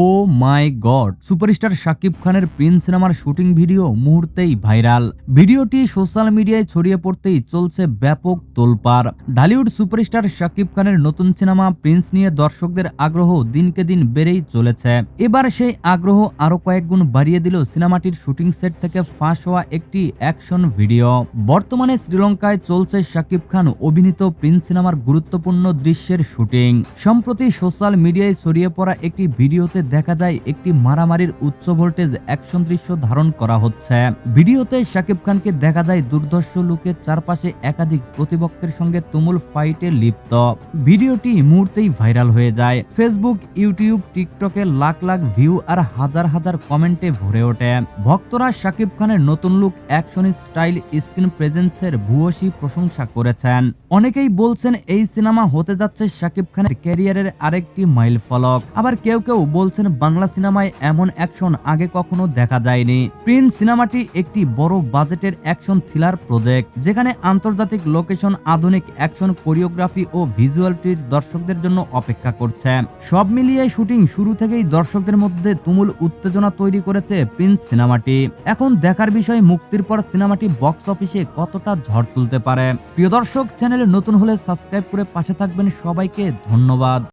O my god, superstar Shakib খানের Prince সিনেমার shooting video মুহূর্তেই ভাইরাল। ভিডিওটি সোশ্যাল মিডিয়ায় ছড়িয়ে পড়তেই চলছে ব্যাপক তোলপাড়। ঢালিউড সুপারস্টার শাকিব খানের নতুন সিনেমা প্রিন্স নিয়ে দর্শকদের আগ্রহ দিনকে দিন বেড়েই চলেছে। এবার সেই আগ্রহ আরও কয়েক গুণ বাড়িয়ে দিল সিনেমাটির শুটিং সেট থেকে ফাঁস হওয়া একটি অ্যাকশন ভিডিও। বর্তমানে শ্রীলঙ্কায় চলছে শাকিব খান অভিনীত প্রিন্স সিনেমার গুরুত্বপূর্ণ দৃশ্যের শুটিং। সম্প্রতি সোশ্যাল মিডিয়ায় ছড়িয়ে পড়া একটি ভিডিওতে দেখা যায় একটি মারামারির উচ্চ ভোল্টেজ অ্যাকশন দৃশ্য ধারণ করা হচ্ছে। ভিডিওতে শাকিব খানকে দেখা যায় দুর্ধর্ষ লুকের চারপাশে একাধিক প্রতিপক্ষের সঙ্গে তুমুল ফাইটে লিপ্ত। ভিডিওটি মুহূর্তেই ভাইরাল হয়ে যায়। ফেসবুক ইউটিউব টিকটকে লাখ লাখ ভিউ আর হাজার হাজার কমেন্টে ভরে ওঠে। ভক্তরা শাকিব খানের নতুন লুক অ্যাকশন স্টাইল স্ক্রিন প্রেজেন্সের ভূয়সী প্রশংসা করেছেন। অনেকেই বলছেন এই সিনেমা হতে যাচ্ছে শাকিব খানের ক্যারিয়ারের আরেকটি মাইল ফলক। আবার কেউ কেউ বলছেন, বাংলা সিনেমায় এমন অ্যাকশন আগে কখনো দেখা যায়নি। প্রিন্স সিনেমাটি একটি বড় বাজেটের অ্যাকশন থ্রিলার প্রজেক্ট, যেখানে আন্তর্জাতিক লোকেশন, আধুনিক অ্যাকশন, কোরিওগ্রাফি ও ভিজুয়ালটির দর্শকদের জন্য অপেক্ষা করছে। সব মিলিয়ে শুটিং শুরু থেকেই দর্শকদের মধ্যে তুমুল উত্তেজনা তৈরি করেছে প্রিন্স সিনেমাটি। এখন দেখার বিষয়, মুক্তির পর সিনেমাটি বক্স অফিসে কতটা ঝড় তুলতে পারে? প্রিয় দর্শক, চ্যানেলে নতুন হলে সাবস্ক্রাইব করে পাশে থাকবেন সবাইকে, ধন্যবাদ।